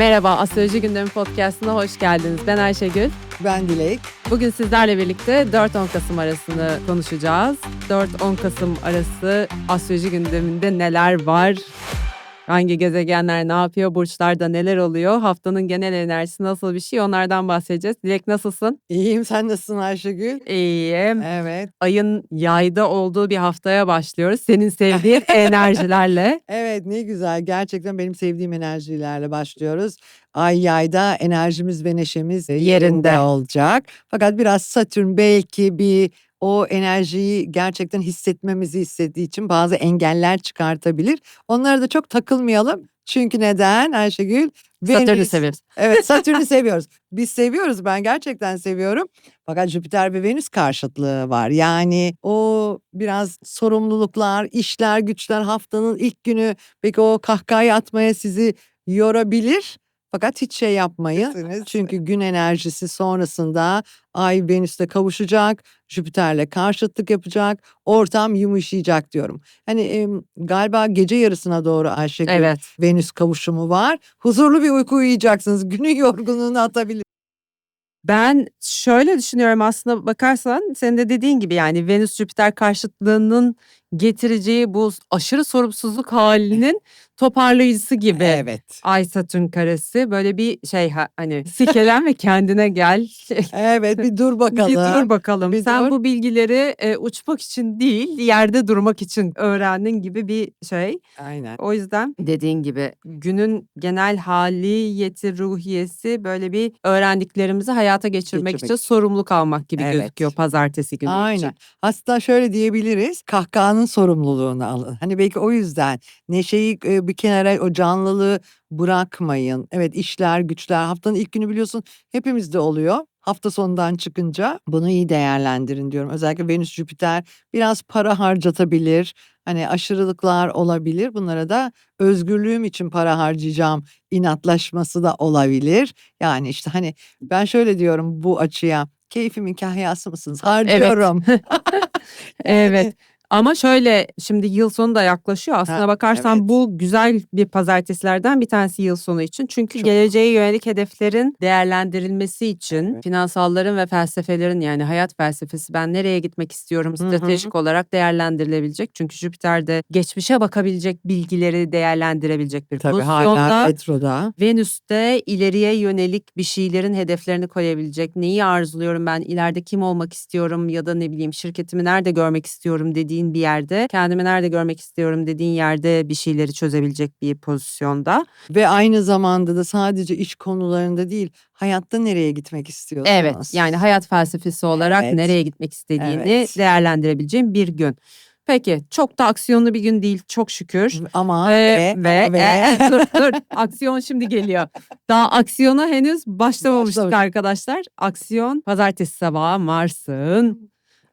Merhaba, Astroloji Gündemi Podcast'ına hoş geldiniz. Ben Ayşegül. Ben Dilek. Bugün sizlerle birlikte 4-10 Kasım arasını konuşacağız. 4-10 Kasım arası astroloji gündeminde neler var? Hangi gezegenler ne yapıyor? Burçlarda neler oluyor? Haftanın genel enerjisi nasıl bir şey? Onlardan bahsedeceğiz. Dilek nasılsın? İyiyim sen nasılsın Ayşegül? İyiyim. Evet. Ayın yayda olduğu bir haftaya başlıyoruz. Senin sevdiğin enerjilerle. Evet ne güzel. Gerçekten benim sevdiğim enerjilerle başlıyoruz. Ay yayda enerjimiz ve neşemiz yerinde olacak. Fakat biraz Satürn belki bir o enerjiyi gerçekten hissetmemizi istediği için bazı engeller çıkartabilir. Onlara da çok takılmayalım. Çünkü neden Ayşegül? Satürn'ü Venüs- seviyoruz. Evet Satürn'ü seviyoruz. Biz seviyoruz ben gerçekten seviyorum. Fakat Jüpiter ve Venüs karşıtlığı var. Yani o biraz sorumluluklar, işler, güçler haftanın ilk günü belki o kahkahayı atmaya sizi yorabilir. Fakat hiç şey yapmayın. Çünkü gün enerjisi sonrasında Ay Venüs'te kavuşacak, Jüpiter'le karşıtlık yapacak, ortam yumuşayacak diyorum. Hani em, galiba gece yarısına doğru Ayşegül Evet. Venüs kavuşumu var. Huzurlu bir uyku uyuyacaksınız. Günün yorgunluğunu atabilir. Ben şöyle düşünüyorum aslında bakarsan senin de dediğin gibi yani Venüs Jüpiter karşıtlığının getireceği bu aşırı sorumsuzluk halinin toparlayıcısı gibi. Evet. Ay Satürn karesi böyle bir şey ha- hani sikelen ve kendine gel. Evet bir dur bakalım. bir dur bakalım. Bir Sen dur. bu bilgileri e, uçmak için değil yerde durmak için öğrendin gibi bir şey. Aynen. O yüzden dediğin gibi günün genel haliyeti, ruhiyesi böyle bir öğrendiklerimizi hayata geçirmek, Geçirmek için için. sorumluluk almak gibi Evet. gözüküyor pazartesi günü Aynen. için. Aslında şöyle diyebiliriz. Kahkahanın sorumluluğunu alın. Hani belki o yüzden neşeyi e, bir kenara o canlılığı bırakmayın. Evet işler güçler haftanın ilk günü biliyorsun hepimizde oluyor. Hafta sonundan çıkınca bunu iyi değerlendirin diyorum. Özellikle Venüs Jüpiter biraz para harcatabilir. Hani aşırılıklar olabilir. Bunlara da özgürlüğüm için para harcayacağım inatlaşması da olabilir. Yani işte hani ben şöyle diyorum bu açıya. Keyfimin kahyası mısınız? Harcıyorum. Evet. Ama şöyle şimdi yıl sonu da yaklaşıyor. Aslına Ha, bakarsan evet. bu güzel bir pazartesilerden bir tanesi yıl sonu için. Çünkü Çok. geleceğe yönelik hedeflerin değerlendirilmesi için Evet. finansalların ve felsefelerin yani hayat felsefesi ben nereye gitmek istiyorum Hı hı. stratejik olarak değerlendirilebilecek. Çünkü Jüpiter'de geçmişe bakabilecek bilgileri değerlendirebilecek bir Tabii pozisyonda. hala Petro'da. Venüs'te ileriye yönelik bir şeylerin hedeflerini koyabilecek. Neyi arzuluyorum ben ileride kim olmak istiyorum ya da ne bileyim şirketimi nerede görmek istiyorum dediğin bir yerde. Kendimi nerede görmek istiyorum dediğin yerde bir şeyleri çözebilecek bir pozisyonda. Ve aynı zamanda da sadece iş konularında değil hayatta nereye gitmek istiyorsunuz? Evet yani hayat felsefesi olarak Evet. nereye gitmek istediğini Evet. değerlendirebileceğim bir gün. Peki çok da aksiyonlu bir gün değil çok şükür. Ama Ee, ve, ve, ve- e, dur dur aksiyon şimdi geliyor. Daha aksiyona henüz başlamamıştık Başlamış. arkadaşlar. Aksiyon pazartesi sabahı Mars'ın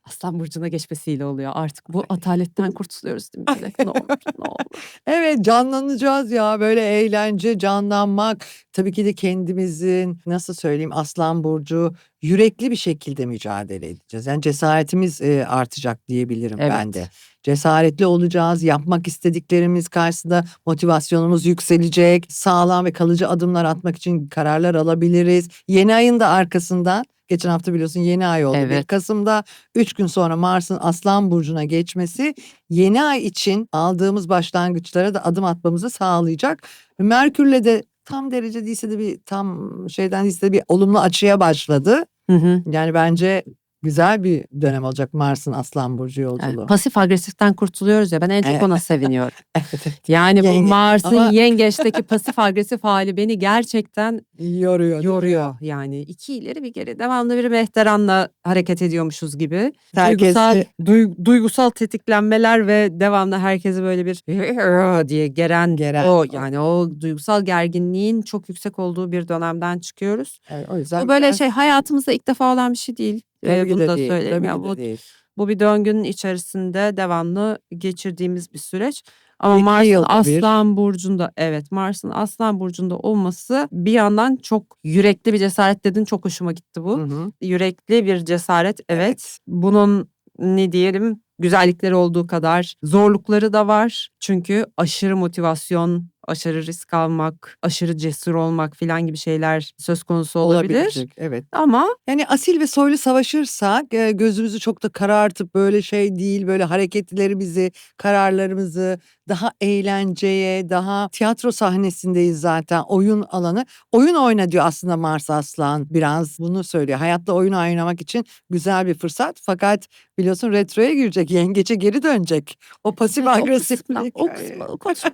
Aslan Burcu'na geçmesiyle oluyor. Artık bu ataletten kurtuluyoruz değil mi? Dilek? Ne olur ne olur. evet canlanacağız ya böyle eğlence canlanmak tabii ki de kendimizin nasıl söyleyeyim Aslan Burcu yürekli bir şekilde mücadele edeceğiz. Yani cesaretimiz e, artacak diyebilirim Evet. ben de. Cesaretli olacağız. Yapmak istediklerimiz karşısında motivasyonumuz yükselecek. Sağlam ve kalıcı adımlar atmak için kararlar alabiliriz. Yeni ayın da arkasından geçen hafta biliyorsun yeni ay oldu. Evet. 1 Kasım'da 3 gün sonra Mars'ın Aslan Burcu'na geçmesi yeni ay için aldığımız başlangıçlara da adım atmamızı sağlayacak. Merkür'le de tam derece değilse de bir tam şeyden değilse de bir olumlu açıya başladı. Hı hı. Yani bence güzel bir dönem olacak Mars'ın Aslan Burcu yolculuğu. pasif agresiften kurtuluyoruz ya ben en çok Evet. ona seviniyorum. Evet, evet. Yani bu Yenge- Mars'ın ama- yengeçteki pasif agresif hali beni gerçekten Yoruyor. yoruyor. Yani iki ileri bir geri devamlı bir mehteranla hareket ediyormuşuz gibi. Herkes- Duygusal, duy- duygusal tetiklenmeler ve devamlı herkesi böyle bir diye geren, Geren. o yani o duygusal gerginliğin çok yüksek olduğu bir dönemden çıkıyoruz. Evet, o yüzden Bu böyle biraz- şey hayatımızda ilk defa olan bir şey değil. Ee, bunu de da değil, söyleyeyim. tabii Ya ki de bu, değil. bu bir döngünün içerisinde devamlı geçirdiğimiz bir süreç. Ama İki Mars'ın yılda bir. Aslan Burcu'nda evet Mars'ın Aslan Burcu'nda olması bir yandan çok yürekli bir cesaret dedin çok hoşuma gitti bu. Hı hı. Yürekli bir cesaret evet. Evet. Bunun ne diyelim güzellikleri olduğu kadar zorlukları da var. Çünkü aşırı motivasyon, aşırı risk almak, aşırı cesur olmak filan gibi şeyler söz konusu olabilir. Olabilecek, Evet. Ama Yani asil ve soylu savaşırsak e, gözümüzü çok da karartıp böyle şey değil böyle hareketlerimizi, kararlarımızı daha eğlenceye, daha tiyatro sahnesindeyiz zaten oyun alanı. Oyun oyna diyor aslında Mars Aslan biraz bunu söylüyor. Hayatta oyun oynamak için güzel bir fırsat fakat biliyorsun retroya girecek, yengeçe geri dönecek. O pasif agresiflik. o kısmı, o kısmı.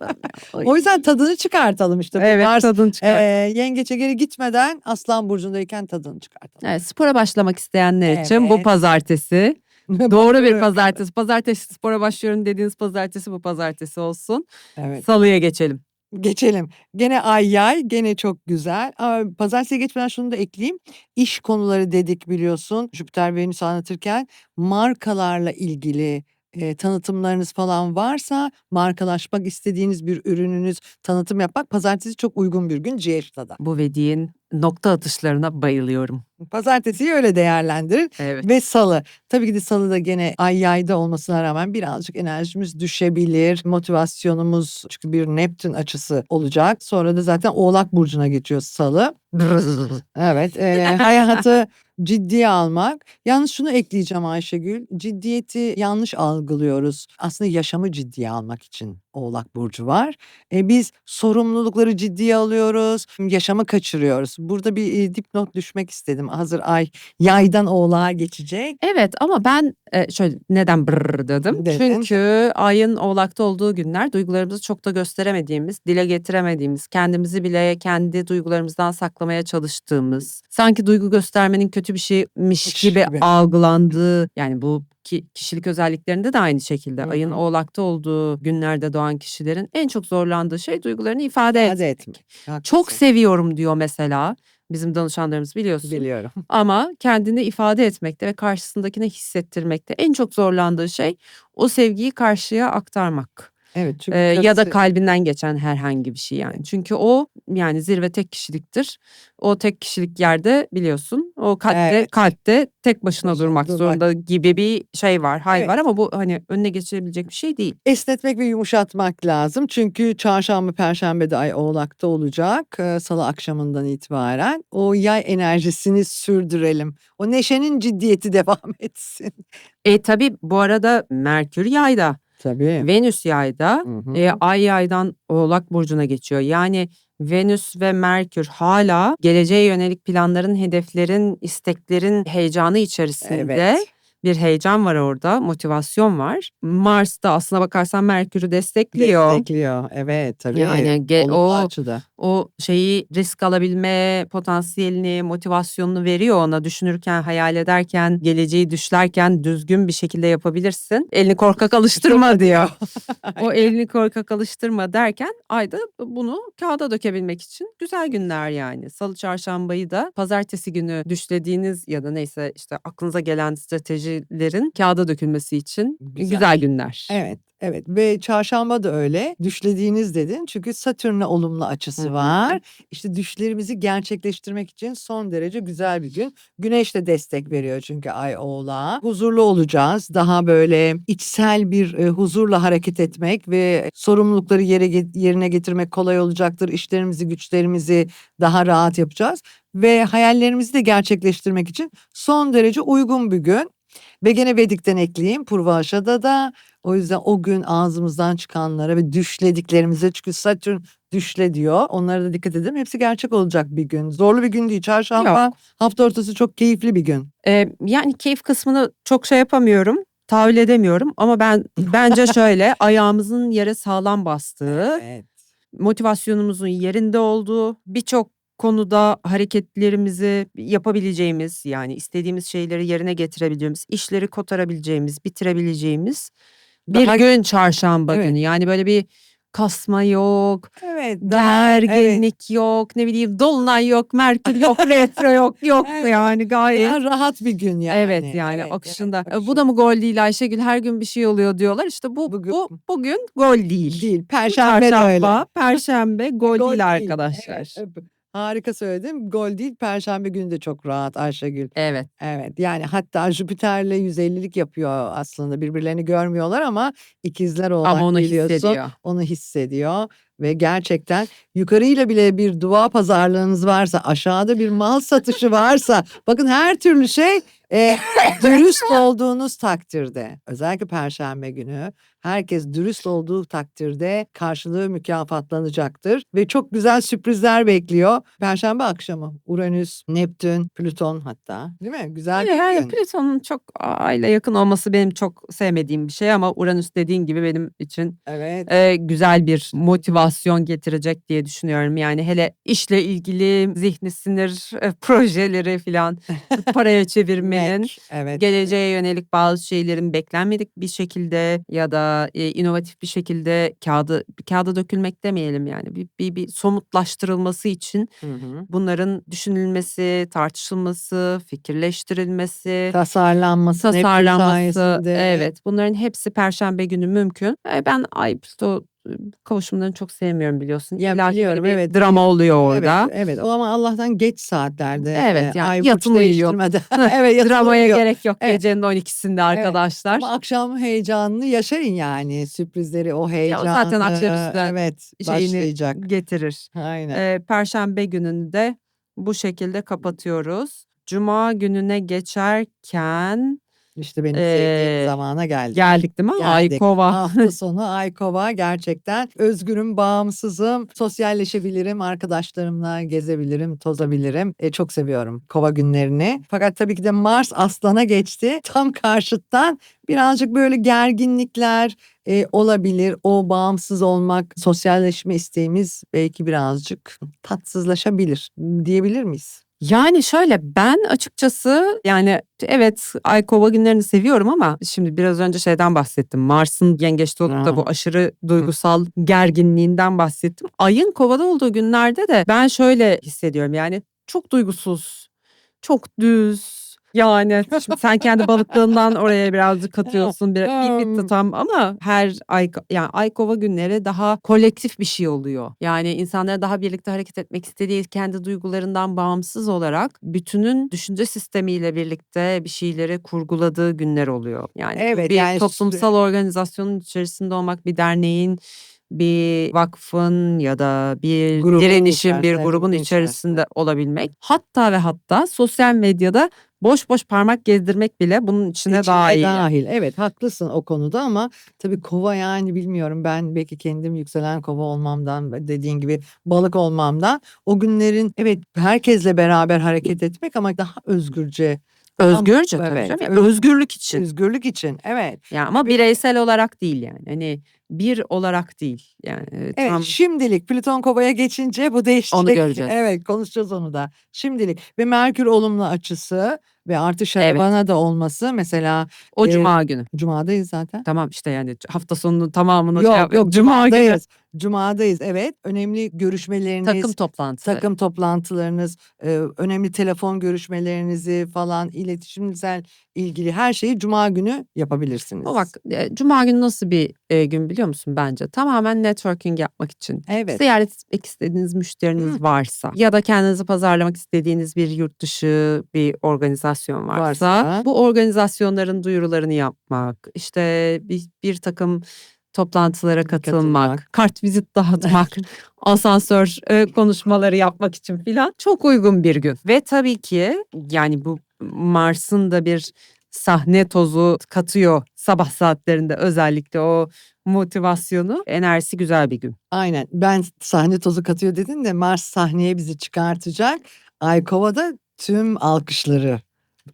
O yüzden tadını çıkartalım işte. Evet Mars tadını çıkar. e, yengeçe geri gitmeden Aslan Burcu'ndayken tadını çıkartalım. Evet, spora başlamak isteyenler için bu Evet. pazartesi doğru bir pazartesi. Pazartesi spora başlıyorum dediğiniz pazartesi bu pazartesi olsun. Evet. Salıya geçelim. Geçelim. Gene ay yay gene çok güzel. Ama pazartesiye geçmeden şunu da ekleyeyim. İş konuları dedik biliyorsun. Jüpiter Venüs anlatırken markalarla ilgili e, tanıtımlarınız falan varsa markalaşmak istediğiniz bir ürününüz tanıtım yapmak pazartesi çok uygun bir gün Ciheşta'da. Bu Vedi'nin nokta atışlarına bayılıyorum. Pazartesiyi öyle değerlendirin. Evet. Ve salı. Tabii ki de salıda gene ay yayda olmasına rağmen birazcık enerjimiz düşebilir. Motivasyonumuz çünkü bir Neptün açısı olacak. Sonra da zaten Oğlak Burcu'na geçiyor salı. Evet e, hayatı ciddiye almak. Yalnız şunu ekleyeceğim Ayşegül. Ciddiyeti yanlış algılıyoruz. Aslında yaşamı ciddiye almak için Oğlak Burcu var. E, biz sorumlulukları ciddiye alıyoruz. Yaşamı kaçırıyoruz. Burada bir e, dipnot düşmek istedim. Hazır ay yaydan oğlağa geçecek. Evet ama ben e, şöyle neden brrr dedim. Dedin. Çünkü ayın oğlakta olduğu günler duygularımızı çok da gösteremediğimiz, dile getiremediğimiz, kendimizi bile kendi duygularımızdan saklamaya çalıştığımız, sanki duygu göstermenin kötü bir şeymiş gibi, gibi. algılandığı yani bu ki kişilik özelliklerinde de aynı şekilde Hı ayın oğlakta olduğu günlerde doğan kişilerin en çok zorlandığı şey duygularını ifade İfade etmek. etmek. Çok seviyorum diyor mesela bizim danışanlarımız biliyorsun. biliyorum. Ama kendini ifade etmekte ve karşısındakine hissettirmekte en çok zorlandığı şey o sevgiyi karşıya aktarmak. Evet çünkü Ee, ya da kalbinden geçen herhangi bir şey yani. Çünkü o yani zirve tek kişiliktir. O tek kişilik yerde biliyorsun o kalpte Evet. kalpte tek başına Başına durmak durmak. zorunda gibi bir şey var. Hay Evet. var ama bu hani önüne geçirebilecek bir şey değil. esnetmek ve yumuşatmak lazım. Çünkü çarşamba, perşembe de ay oğlakta olacak. Salı akşamından itibaren. O yay enerjisini sürdürelim. O neşenin ciddiyeti devam etsin. E tabi bu arada Merkür yayda, Tabii. Venüs yayda. E, ay yaydan oğlak burcuna geçiyor. Yani Venüs ve Merkür hala geleceğe yönelik planların, hedeflerin, isteklerin heyecanı içerisinde Evet. Bir heyecan var orada, motivasyon var. Mars da aslına bakarsan Merkür'ü destekliyor. Destekliyor. Evet tabii. Yani ge- o açıda. o şeyi risk alabilme potansiyelini, motivasyonunu veriyor ona. Düşünürken, hayal ederken, geleceği düşlerken düzgün bir şekilde yapabilirsin. Elini korkak alıştırma diyor. o elini korkak alıştırma derken ayda bunu kağıda dökebilmek için güzel günler yani. Salı çarşambayı da pazartesi günü düşlediğiniz ya da neyse işte aklınıza gelen stratejilerin kağıda dökülmesi için Güzel. güzel, günler. Evet. Evet ve çarşamba da öyle. Düşlediğiniz dedin. Çünkü Satürn'e olumlu açısı Hı hı. var. İşte düşlerimizi gerçekleştirmek için son derece güzel bir gün. Güneş de destek veriyor çünkü ay oğlağa. Huzurlu olacağız. Daha böyle içsel bir e, huzurla hareket etmek ve sorumlulukları yere yerine getirmek kolay olacaktır. İşlerimizi, güçlerimizi daha rahat yapacağız ve hayallerimizi de gerçekleştirmek için son derece uygun bir gün. Ve gene Vedik'ten ekleyeyim Purvaşa'da da o yüzden o gün ağzımızdan çıkanlara ve düşlediklerimize çünkü Satürn düşle diyor. Onlara da dikkat edelim. Hepsi gerçek olacak bir gün. Zorlu bir gün değil. Çarşamba hafta ortası çok keyifli bir gün. Ee, yani keyif kısmını çok şey yapamıyorum. Tahayyül edemiyorum ama ben bence şöyle ayağımızın yere sağlam bastığı, Evet. motivasyonumuzun yerinde olduğu, birçok konuda hareketlerimizi yapabileceğimiz yani istediğimiz şeyleri yerine getirebileceğimiz, işleri kotarabileceğimiz, bitirebileceğimiz bir Daha- gün çarşamba Evet. günü. Yani böyle bir kasma yok, Evet. gerginlik yok, ne bileyim dolunay yok, merkür yok, retro yok, yok Evet. yani gayet Daha rahat bir gün yani. Evet yani Evet, akışında. evet, Bu da mı gol değil Ayşegül? Her gün bir şey oluyor diyorlar. İşte bu Bugün- bu bugün gol değil. Değil. Perşembe de öyle. Perşembe gol, Gol değil arkadaşlar. Evet, evet. Harika söyledim. Gol değil. Perşembe günü de çok rahat Ayşegül. Evet. Evet yani hatta Jüpiter'le 150'lik yapıyor aslında birbirlerini görmüyorlar ama ikizler olarak Ama onu biliyorsun hissediyor. onu hissediyor. ve gerçekten yukarıyla bile bir dua pazarlığınız varsa, aşağıda bir mal satışı varsa, bakın her türlü şey e, dürüst olduğunuz takdirde, özellikle Perşembe günü herkes dürüst olduğu takdirde karşılığı mükafatlanacaktır ve çok güzel sürprizler bekliyor. Perşembe akşamı Uranüs, Neptün, Plüton hatta değil mi? Güzel Yani gün. Plüton'un çok aile yakın olması benim çok sevmediğim bir şey ama Uranüs dediğin gibi benim için Evet. e, güzel bir motivasyon getirecek diye düşünüyorum. Yani hele işle ilgili zihni sinir e, projeleri falan paraya çevirmenin Mek, evet. geleceğe yönelik bazı şeylerin beklenmedik bir şekilde ya da e, inovatif bir şekilde kağıdı kağıda dökülmek demeyelim yani bir, bir, bir somutlaştırılması için Hı hı. bunların düşünülmesi, tartışılması, fikirleştirilmesi, Tasarlanması, tasarlanması evet bunların hepsi perşembe günü mümkün. E, ben ay kavuşumlarını çok sevmiyorum biliyorsun. Ya İlla biliyorum, evet. drama oluyor orada. Evet, evet. O ama Allah'tan geç saatlerde. Evet, e, yani burç yatılı değiştirmeden. evet, yatılı Dramaya uyuyor. gerek yok Evet. gecenin 12'sinde arkadaşlar. Ama akşam heyecanını yaşayın yani sürprizleri o heyecanı. zaten akşamüstü evet başlayacak. getirir. Aynen. Ee, Perşembe gününü de bu şekilde kapatıyoruz. Cuma gününe geçerken işte benim Ee, sevdiğim zamana geldik. geldik değil mi? Ay Geldik. kova. Hafta sonu ay kova gerçekten özgürüm, bağımsızım, sosyalleşebilirim, arkadaşlarımla gezebilirim, tozabilirim. E, çok seviyorum kova günlerini. Fakat tabii ki de Mars aslana geçti. Tam karşıttan birazcık böyle gerginlikler e, olabilir. O bağımsız olmak, sosyalleşme isteğimiz belki birazcık tatsızlaşabilir diyebilir miyiz? Yani şöyle ben açıkçası yani evet ay kova günlerini seviyorum ama şimdi biraz önce şeyden bahsettim. Mars'ın yengeçte olup da bu aşırı duygusal gerginliğinden bahsettim. Ayın kovada olduğu günlerde de ben şöyle hissediyorum yani çok duygusuz, çok düz. Yani şimdi sen kendi balıklığından oraya birazcık katıyorsun bir, bir, bir tutam ama her ay yani ay kova günleri daha kolektif bir şey oluyor. Yani insanların daha birlikte hareket etmek istediği kendi duygularından bağımsız olarak bütünün düşünce sistemiyle birlikte bir şeyleri kurguladığı günler oluyor. Yani Evet, bir yani toplumsal organizasyonun içerisinde olmak bir derneğin bir vakfın ya da bir Grubun direnişin bir içerisinde, grubun grubun içerisinde olabilmek. Hatta ve hatta sosyal medyada boş boş parmak gezdirmek bile bunun içine İçine dahil. dahil. Evet haklısın o konuda ama tabii kova yani bilmiyorum ben belki kendim yükselen kova olmamdan dediğin gibi balık olmamdan o günlerin evet herkesle beraber hareket etmek ama daha özgürce Özgürce tabii Evet, Özgürlük için. özgürlük için evet. Yani ama bireysel olarak değil yani. Hani bir olarak değil. Yani Evet tam şimdilik Plüton kovaya geçince bu değişecek. Onu göreceğiz. Evet konuşacağız onu da. Şimdilik ve Merkür olumlu açısı ve artı şarabana da olması mesela o e, cuma günü. Cumadayız zaten. Tamam işte yani hafta sonunun tamamını şey Yok yap- yok cuma günü Cuma'dayız. Cuma'dayız evet. Önemli görüşmeleriniz, takım toplantısı. takım toplantılarınız, e, önemli telefon görüşmelerinizi falan iletişimsel ilgili her şeyi Cuma günü yapabilirsiniz. O bak e, cuma günü nasıl bir e, gün biliyor musun bence? Tamamen networking yapmak için. Evet. Ziyaret etmek istediğiniz müşteriniz varsa ya da kendinizi pazarlamak istediğiniz bir yurt dışı bir organizasyon varsa, Varsa. bu organizasyonların duyurularını yapmak, işte bir, bir takım toplantılara katılmak, Katılmak. kart vizit dağıtmak, asansör e, konuşmaları yapmak için filan çok uygun bir gün. Ve tabii ki yani bu Mars'ın da bir sahne tozu katıyor sabah saatlerinde özellikle o motivasyonu enerjisi güzel bir gün. Aynen. Ben sahne tozu katıyor dedin de Mars sahneye bizi çıkartacak. Aykova'da tüm alkışları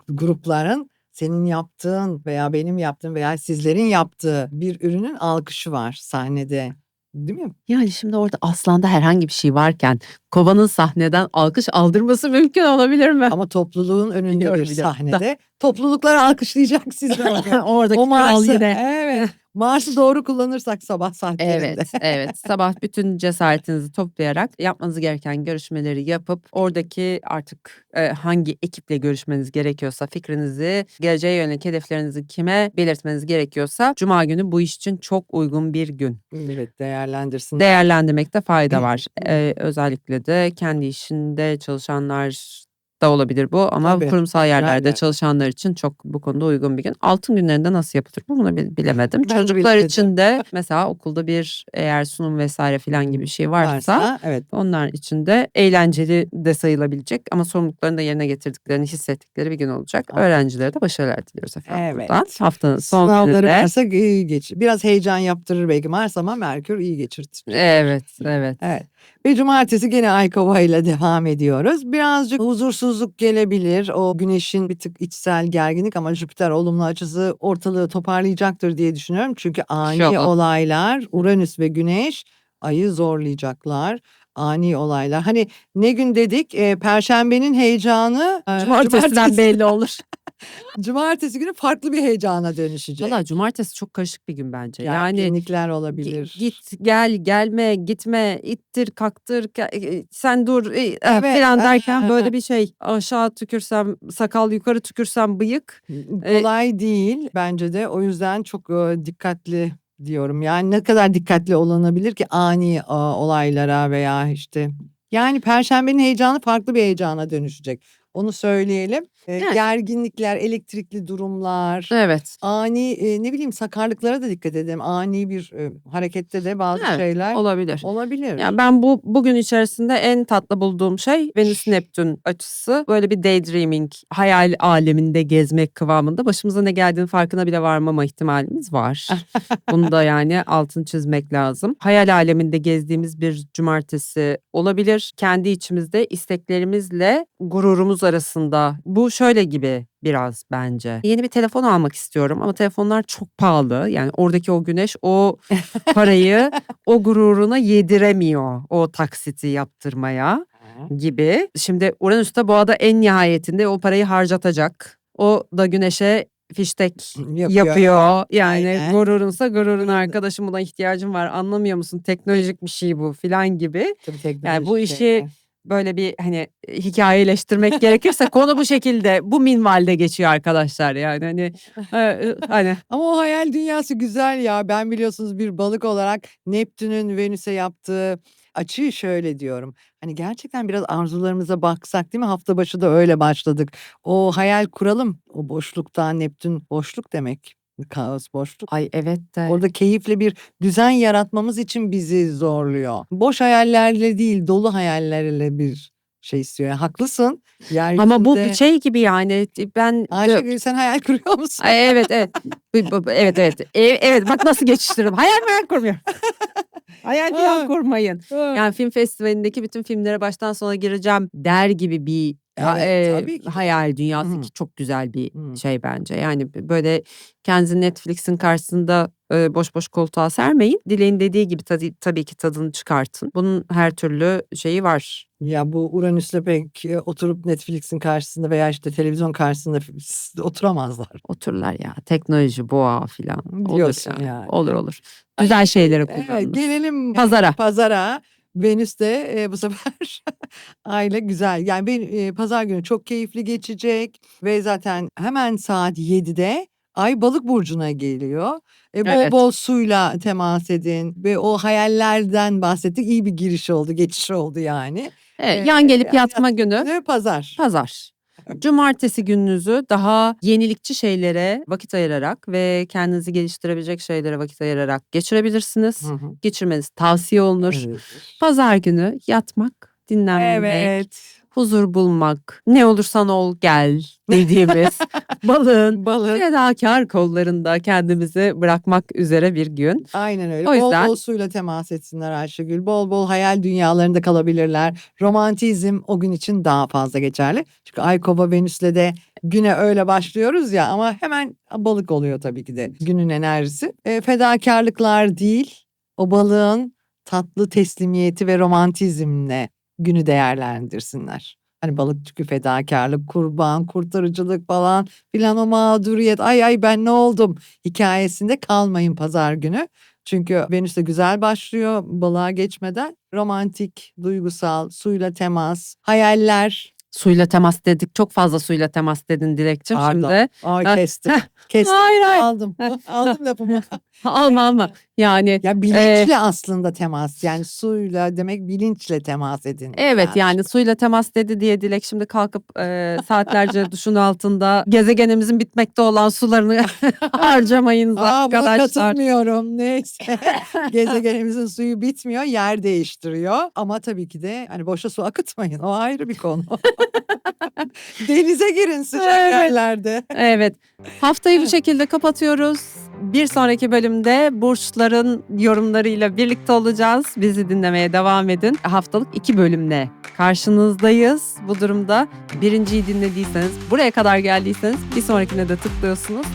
grupların senin yaptığın veya benim yaptığım veya sizlerin yaptığı bir ürünün alkışı var sahnede. Değil mi? Yani şimdi orada aslanda herhangi bir şey varken kovanın sahneden alkış aldırması mümkün olabilir mi? Ama topluluğun önünde Biliyorum, bir sahnede topluluklar alkışlayacak sizi. Oradaki o Mars'ı, evet, Mars'ı doğru kullanırsak sabah saatlerinde. Evet, evet. Sabah bütün cesaretinizi toplayarak yapmanız gereken görüşmeleri yapıp oradaki artık e, hangi ekiple görüşmeniz gerekiyorsa fikrinizi, geleceğe yönelik hedeflerinizi kime belirtmeniz gerekiyorsa cuma günü bu iş için çok uygun bir gün. Evet değerlendirsin. Değerlendirmekte fayda var. E, özellikle de kendi işinde çalışanlar da olabilir bu ama Tabii, kurumsal yerlerde yerler. çalışanlar için çok bu konuda uygun bir gün. Altın günlerinde nasıl yapılır bu? Bunu bil- bilemedim. Ben Çocuklar bilemedim. için de mesela okulda bir eğer sunum vesaire filan gibi bir şey varsa, Varsa evet. onlar için de eğlenceli de sayılabilecek ama sorumluluklarını da yerine getirdiklerini hissettikleri bir gün olacak. Ah. Öğrencilere de başarılar diliyoruz efendim Evet. buradan. Haftanın son Sınavları günü de. varsa iyi geç. Biraz heyecan yaptırır belki Mars ama Merkür iyi geçirtir. Evet, evet. Evet. Ve cumartesi gene Aykova ile devam ediyoruz. Birazcık huzursuzluk gelebilir. O güneşin bir tık içsel gerginlik ama Jüpiter olumlu açısı ortalığı toparlayacaktır diye düşünüyorum. Çünkü ani İnşallah. olaylar Uranüs ve Güneş ayı zorlayacaklar. Ani olaylar. Hani ne gün dedik? e, Perşembenin heyecanı e, Cumartesiden cumartesi- belli olur. Cumartesi günü farklı bir heyecana dönüşecek. Valla cumartesi çok karışık bir gün bence. Yani Gerginlikler Gi- olabilir. Git gel gelme gitme ittir kaktır ke- e, sen dur e, e, Evet, falan derken böyle bir şey aşağı tükürsem sakal yukarı tükürsem bıyık E, Kolay değil bence de. O yüzden çok e, dikkatli diyorum. Yani ne kadar dikkatli olunabilir ki ani e, olaylara veya işte yani perşembenin heyecanı farklı bir heyecana dönüşecek. Onu söyleyelim. E, Evet. Gerginlikler, elektrikli durumlar, evet ani e, ne bileyim sakarlıklara da dikkat edelim. Ani bir e, harekette de bazı Evet, şeyler olabilir. olabilir. Yani ben bu bugün içerisinde en tatlı bulduğum şey Venüs Neptün açısı. Böyle bir daydreaming, hayal aleminde gezmek kıvamında başımıza ne geldiğini farkına bile varmama ihtimalimiz var. Bunu da yani altın çizmek lazım. Hayal aleminde gezdiğimiz bir cumartesi olabilir. Kendi içimizde isteklerimizle gururumuz arasında. Bu şöyle gibi biraz bence. Yeni bir telefon almak istiyorum ama telefonlar çok pahalı. Yani oradaki o güneş o parayı o gururuna yediremiyor o taksiti yaptırmaya gibi. Şimdi Uranüs de boğada en nihayetinde o parayı harcatacak. O da güneşe fiştek Yapıyor. yapıyor. Yani Aynen. gururunsa gururun arkadaşım buna ihtiyacım var anlamıyor musun? Teknolojik bir şey bu filan gibi. Tabii Yani bu işi şeyler. Böyle bir hani hikayeleştirmek gerekirse konu bu şekilde bu minvalde geçiyor arkadaşlar yani hani e, hani Ama o hayal dünyası güzel ya. Ben biliyorsunuz bir balık olarak Neptün'ün Venüs'e yaptığı açıyı şöyle diyorum. Hani gerçekten biraz arzularımıza baksak değil mi? Hafta başı da öyle başladık. O hayal kuralım. O boşluktan Neptün boşluk demek. Kaos boşluk. ay evet de Orada keyifli bir düzen yaratmamız için bizi zorluyor. Boş hayallerle değil, dolu hayallerle bir şey istiyor. Yani haklısın. ama bu bir Yeryüzünde- şey gibi yani ben Ayşegül sen hayal kuruyor musun? Ay, evet evet evet evet E- evet bak nasıl geçiştiririm hayal hayal kurmuyorum. hayal Ha. kurmayın. Yani film festivalindeki bütün filmlere baştan sona gireceğim der gibi bir Evet, e, tabii ki de. hayal dünyası Hı. ki çok güzel bir Hı. şey bence. Yani böyle kendinizi Netflix'in karşısında e, boş boş koltuğa sermeyin. Dileğin dediği gibi tabii, tabii ki tadını çıkartın. Bunun her türlü şeyi var. Ya bu Uranüs'le pek oturup Netflix'in karşısında veya işte televizyon karşısında f- s- oturamazlar. Otururlar ya teknoloji boğa filan. Olur Diyorsun yani. yani. Olur olur. Güzel şeyleri Evet, kullanın. gelelim Pazara. pazara. Venüs de e, bu sefer aile güzel. Yani ben, e, pazar günü çok keyifli geçecek ve zaten hemen saat 7'de Ay balık burcuna geliyor. E, bol Evet. bol suyla temas edin ve o hayallerden bahsettik. İyi bir giriş oldu, geçiş oldu yani. Evet, Ee, yan gelip yani yatma günü. Pazar. Pazar. Cumartesi gününüzü daha yenilikçi şeylere vakit ayırarak ve kendinizi geliştirebilecek şeylere vakit ayırarak geçirebilirsiniz. Hı hı. Geçirmeniz tavsiye olunur. Evet. Pazar günü yatmak, dinlenmek, Evet. Huzur bulmak, ne olursan ol gel dediğimiz balığın Balık. fedakar kollarında kendimizi bırakmak üzere bir gün. Aynen öyle. O yüzden- Bol bol suyla temas etsinler Ayşegül. Bol bol hayal dünyalarında kalabilirler. Romantizm o gün için daha fazla geçerli. Çünkü Ay Kova Venüs'le de güne öyle başlıyoruz ya ama hemen balık oluyor tabii ki de günün enerjisi. E, fedakarlıklar değil o balığın tatlı teslimiyeti ve romantizmle günü değerlendirsinler. Hani balık çünkü fedakarlık, kurban, kurtarıcılık falan filan o mağduriyet. Ay ay ben ne oldum hikayesinde kalmayın pazar günü. Çünkü Venüs de güzel başlıyor balığa geçmeden. Romantik, duygusal, suyla temas, hayaller. Suyla temas dedik. Çok fazla suyla temas dedin Dilekçim Pardon. şimdi. Ay kestim. kestim. Hayır hayır. Aldım. Aldım lafımı. Alma alma. Yani Ya bilinçle aslında temas yani suyla demek bilinçle temas edin. Evet yani suyla temas dedi diye Dilek şimdi kalkıp e, saatlerce duşun altında gezegenimizin bitmekte olan sularını harcamayın Aa, arkadaşlar. katılmıyorum. Neyse. Gezegenimizin suyu bitmiyor, yer değiştiriyor. Ama tabii ki de hani boşa su akıtmayın. O ayrı bir konu. Denize girin sıcak Evet. yerlerde. Evet haftayı bu şekilde kapatıyoruz. Bir sonraki bölümde burçların yorumlarıyla birlikte olacağız. Bizi dinlemeye devam edin. Haftalık iki bölümle karşınızdayız. Bu durumda birinciyi dinlediyseniz, buraya kadar geldiyseniz bir sonrakine de tıklıyorsunuz.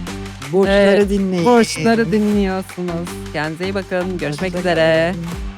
Burçları dinleyin. Burçları dinliyorsunuz. Kendinize iyi bakın. Görüşmek üzere. Hoşçakalın.